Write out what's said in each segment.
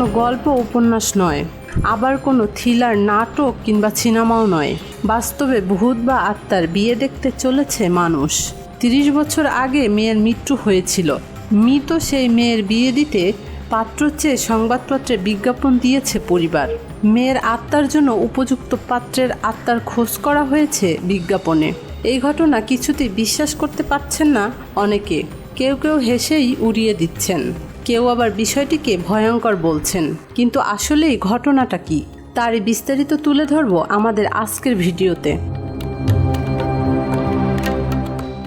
কোনো গল্প উপন্যাস নয়। আবার কোনো থ্রিলার, নাটক কিংবা সিনেমাও নয়। বাস্তবে ভূত বা আত্মার বিয়ে দেখতে চলেছে মানুষ। তিরিশ বছর আগে মেয়ের মৃত্যু হয়েছিল। মৃত সেই মেয়ের বিয়ে দিতে পাত্র চেয়ে সংবাদপত্রে বিজ্ঞাপন দিয়েছে পরিবার। মেয়ের আত্মার জন্য উপযুক্ত পাত্রের আত্মার খোঁজ করা হয়েছে বিজ্ঞাপনে। এই ঘটনা কিছুতেই বিশ্বাস করতে পারছেন না অনেকে। কেউ কেউ হেসেই উড়িয়ে দিচ্ছেন। কেউ আবার বিষয়টিকে ভয়ঙ্কর বলছেন। কিন্তু আসলেই ঘটনাটা কি? তারই বিস্তারিত তুলে ধরব আমাদের আজকের ভিডিওতে।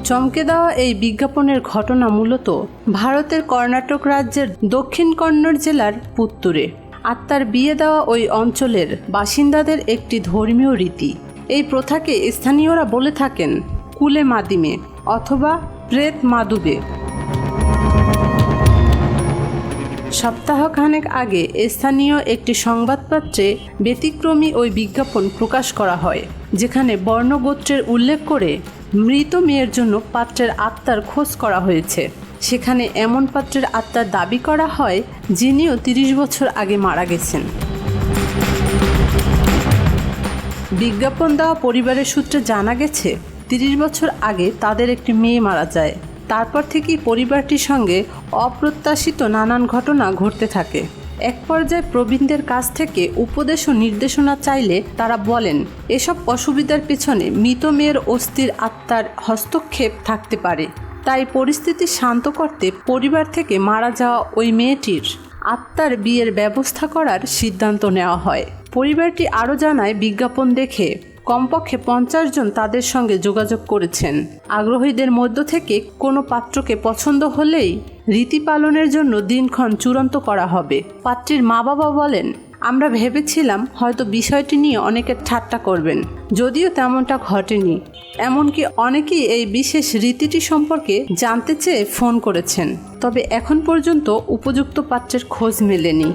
চমকে দেওয়া এই বিজ্ঞাপনের ঘটনা মূলত ভারতের কর্ণাটক রাজ্যের দক্ষিণ কন্নড় জেলার পুত্তুরে। আত্মার বিয়ে দেওয়া ওই অঞ্চলের বাসিন্দাদের একটি ধর্মীয় রীতি। এই প্রথাকে স্থানীয়রা বলে থাকেন কুলে মাদিমে অথবা প্রেত মাদুবে সপ্তাহখানেক আগে স্থানীয় একটি সংবাদপত্রে ব্যতিক্রমী ওই বিজ্ঞাপন প্রকাশ করা হয়, যেখানে বর্ণগোত্রের উল্লেখ করে মৃত মেয়ের জন্য পাত্রের আত্মার খোঁজ করা হয়েছে। সেখানে এমন পাত্রের আত্মার দাবি করা হয়, যিনিও তিরিশ বছর আগে মারা গেছেন। বিজ্ঞাপন দেওয়া পরিবারের সূত্রে জানা গেছে তিরিশ বছর আগে তাদের একটি মেয়ে মারা যায়। তারপর থেকেই পরিবারটির সঙ্গে অপ্রত্যাশিত নানান ঘটনা ঘটতে থাকে। এক পর্যায়ে প্রবীণদের কাছ থেকে উপদেশ ও নির্দেশনা চাইলে তারা বলেন, এসব অসুবিধার পিছনে মৃত মেয়ের অস্থির আত্মার হস্তক্ষেপ থাকতে পারে। তাই পরিস্থিতি শান্ত করতে পরিবার থেকে মারা যাওয়া ওই মেয়েটির আত্মার বিয়ের ব্যবস্থা করার সিদ্ধান্ত নেওয়া হয়। পরিবারটি আরও জানায়, বিজ্ঞাপন দেখে কমপক্ষে পঞ্চাশ জন তাদের সঙ্গে যোগাযোগ করেছেন। আগ্রহীদের মধ্য থেকে কোনো পাত্রকে পছন্দ হলেই রীতি পালনের জন্য দিনক্ষণ চূড়ান্ত করা হবে। পাত্রীর মা বাবা বলেন, আমরা ভেবেছিলাম হয়তো বিষয়টি নিয়ে অনেকে ঠাট্টা করবেন, যদিও তেমনটা ঘটেনি। এমনকি অনেকেই এই বিশেষ রীতিটি সম্পর্কে জানতে চেয়ে ফোন করেছেন। তবে এখন পর্যন্ত উপযুক্ত পাত্রের খোঁজ মেলেনি।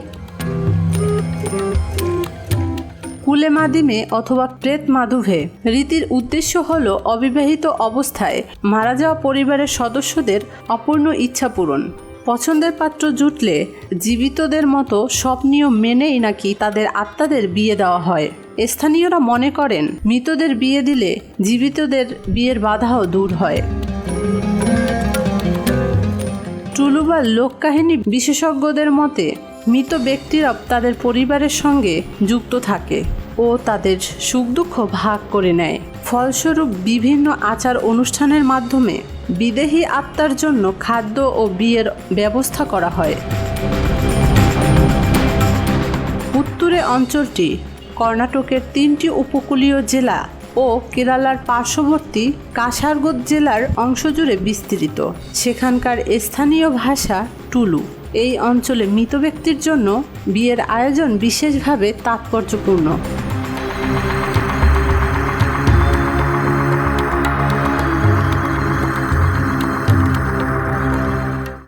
কুলে মাদিমে অথবা প্রেত মাধুভে রীতির উদ্দেশ্য হল অবিবাহিত অবস্থায় মারা যাওয়া পরিবারের সদস্যদের অপূর্ণ ইচ্ছা পূরণ। পছন্দের পাত্র জুটলে জীবিতদের মতো সব নিয়ম মেনেই নাকি তাদের আত্মাদের বিয়ে দেওয়া হয়। স্থানীয়রা মনে করেন, মৃতদের বিয়ে দিলে জীবিতদের বিয়ের বাধাও দূর হয়। টুলুবার লোককাহিনী বিশেষজ্ঞদের মতে মৃত ব্যক্তিরা তাদের পরিবারের সঙ্গে যুক্ত থাকে ও তাদের সুখ দুঃখ ভাগ করে নেয়। ফলস্বরূপ বিভিন্ন আচার অনুষ্ঠানের মাধ্যমে বিদেহী আত্মার জন্য খাদ্য ও বিয়ের ব্যবস্থা করা হয়। উত্তরে অঞ্চলটি কর্ণাটকের তিনটি উপকূলীয় জেলা ও কেরালার পার্শ্ববর্তী কাসারগোদ জেলার অংশ জুড়ে বিস্তৃত। সেখানকার স্থানীয় ভাষা টুলু। এই অঞ্চলে মৃত ব্যক্তির জন্য বিয়ের আয়োজন বিশেষভাবে তাৎপর্যপূর্ণ।